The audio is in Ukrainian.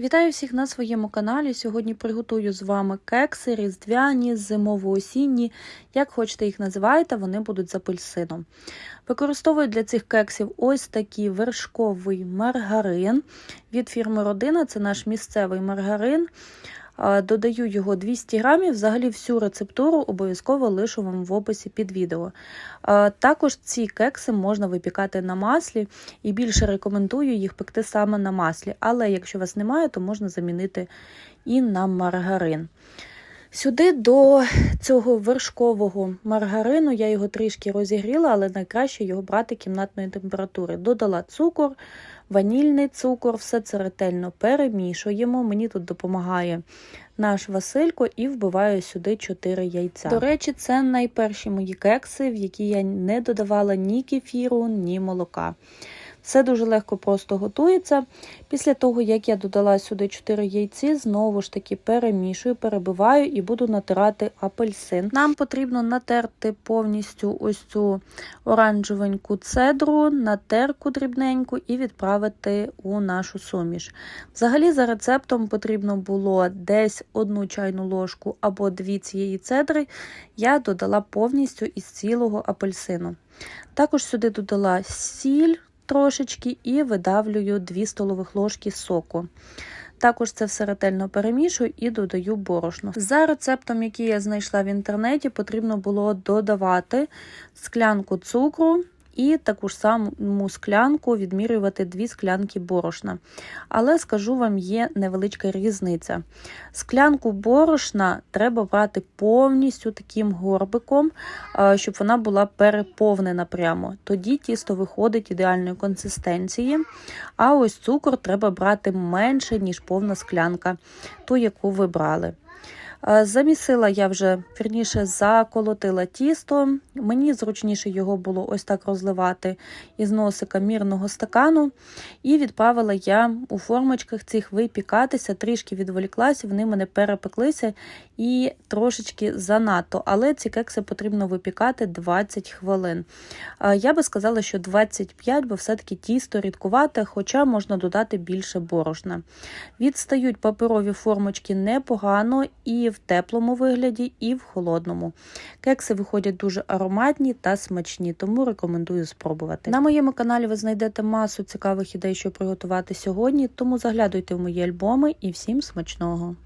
Вітаю всіх на своєму каналі. Сьогодні приготую з вами кекси, різдвяні, зимово-осінні. Як хочете їх називайте, вони будуть з апельсином. Використовую для цих кексів ось такий вершковий маргарин від фірми Родина. Це наш місцевий маргарин. Додаю його 200 грамів. Взагалі всю рецептуру обов'язково лишу вам в описі під відео. Також ці кекси можна випікати на маслі і більше рекомендую їх пекти саме на маслі. Але якщо вас немає, то можна замінити і на маргарин. Сюди до цього вершкового маргарину я його трішки розігріла, але найкраще його брати кімнатної температури. Додала цукор, ванільний цукор, все це ретельно перемішуємо. Мені тут допомагає наш Василько і вбиваю сюди 4 яйця. До речі, це найперші мої кекси, в які я не додавала ні кефіру, ні молока. Все дуже легко просто готується. Після того, як я додала сюди 4 яйці, знову ж таки перемішую, перебиваю і буду натирати апельсин. Нам потрібно натерти повністю ось цю оранжевеньку цедру, на терку дрібненьку і відправити у нашу суміш. Взагалі, за рецептом потрібно було десь одну чайну ложку або дві цієї цедри. Я додала повністю із цілого апельсину. Також сюди додала сіль трошечки і видавлюю 2 столових ложки соку. Також це все ретельно перемішую і додаю борошно. За рецептом, який я знайшла в інтернеті, потрібно було додавати склянку цукру і таку ж саму склянку відмірювати 2 склянки борошна. Але скажу вам, є невеличка різниця. Склянку борошна треба брати повністю таким горбиком, щоб вона була переповнена прямо. Тоді тісто виходить ідеальної консистенції. А ось цукор треба брати менше, ніж повна склянка, ту, яку ви брали. Замісила я вже вірніше заколотила тісто. Мені зручніше його було ось так розливати із носика мірного стакану. І відправила я у формочках цих випікатися, трішки відволіклася, вони мене перепеклися і трошечки занадто. Але ці кекси потрібно випікати 20 хвилин. Я би сказала, що 25, бо все-таки тісто рідкувате, хоча можна додати більше борошна. Відстають паперові формочки непогано. В теплому вигляді, і в холодному. Кекси виходять дуже ароматні та смачні, тому рекомендую спробувати. На моєму каналі ви знайдете масу цікавих ідей, що приготувати сьогодні, тому заглядуйте в мої альбоми і всім смачного!